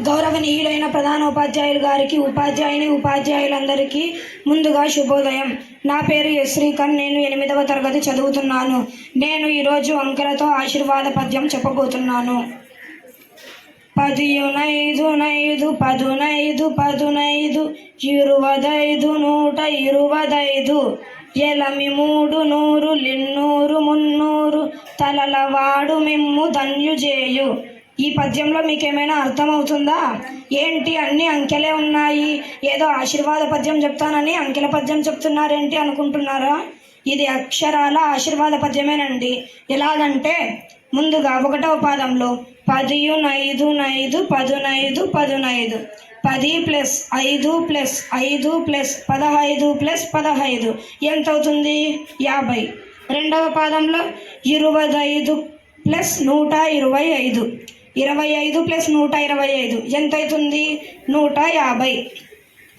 గౌరవనీయులైన ప్రధానోపాధ్యాయులు గారికి ఉపాధ్యాయుని ఉపాధ్యాయులందరికీ ముందుగా శుభోదయం. నా పేరు ఎస్ నేను ఎనిమిదవ తరగతి చదువుతున్నాను. నేను ఈరోజు అంకెలతో ఆశీర్వాద పద్యం చెప్పబోతున్నాను. పదియునైదు నైదు పదునైదు పదునైదు ఇరువదైదు నూట ఇరువదైదు ఎలమి మూడు నూరు లిన్నూరు మున్నూరు తలలవాడు మిమ్ము ధన్యుజేయు. ఈ పద్యంలో మీకేమైనా అర్థమవుతుందా? ఏంటి? అన్ని అంకెలే ఉన్నాయి. ఏదో ఆశీర్వాద పద్యం చెప్తానని అంకెల పద్యం చెప్తున్నారేంటి అనుకుంటున్నారా? ఇది అక్షరాల ఆశీర్వాద పద్యమేనండి. ఎలాగంటే ముందుగా ఒకటవ పాదంలో పదియు నైదు నైదు పదునైదు పదునైదు. పది ప్లస్ ఐదు ప్లస్ ఐదు ప్లస్ పదహైదు ప్లస్ పదహైదు. ఎంత అవుతుంది యాభై. రెండవ పాదంలో ఇరవై ఐదు ప్లస్ నూట ఇరవై ఐదు. ఇరవై ఐదు ప్లస్ నూట ఇరవై ఐదు. ఎంత అవుతుంది నూట యాభై.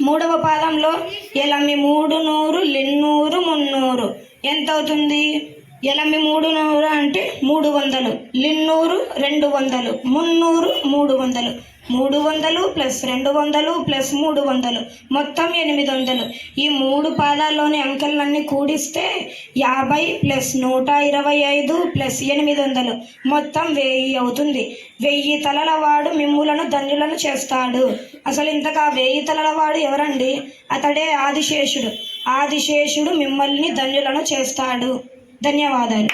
మూడవ పాదంలో ఎలమి మూడు నూరు లిన్నూరు మున్నూరు. ఎంత అవుతుంది ఎలమి మూడు నూరు అంటే మూడు వందలు లిన్నూరు రెండు వందలు మున్నూరు మూడు వందలు. మూడు వందలు ప్లస్ రెండు వందలు ప్లస్ మూడు వందలు మొత్తం ఎనిమిది వందలు. ఈ మూడు పాదాల్లోని అంకెలన్నీ కూడిస్తే యాభై ప్లస్ నూట ఇరవై ఐదు ప్లస్ ఎనిమిది వందలు. మొత్తం వెయ్యి అవుతుంది. వెయ్యి తలల వాడు మిమ్ములను ధన్యులను చేస్తాడు. అసలు ఇంతగా వెయ్యి తలల వాడు ఎవరండి? అతడే ఆదిశేషుడు. ఆదిశేషుడు మిమ్మల్ని ధన్యులను చేస్తాడు. ధన్యవాదాలు.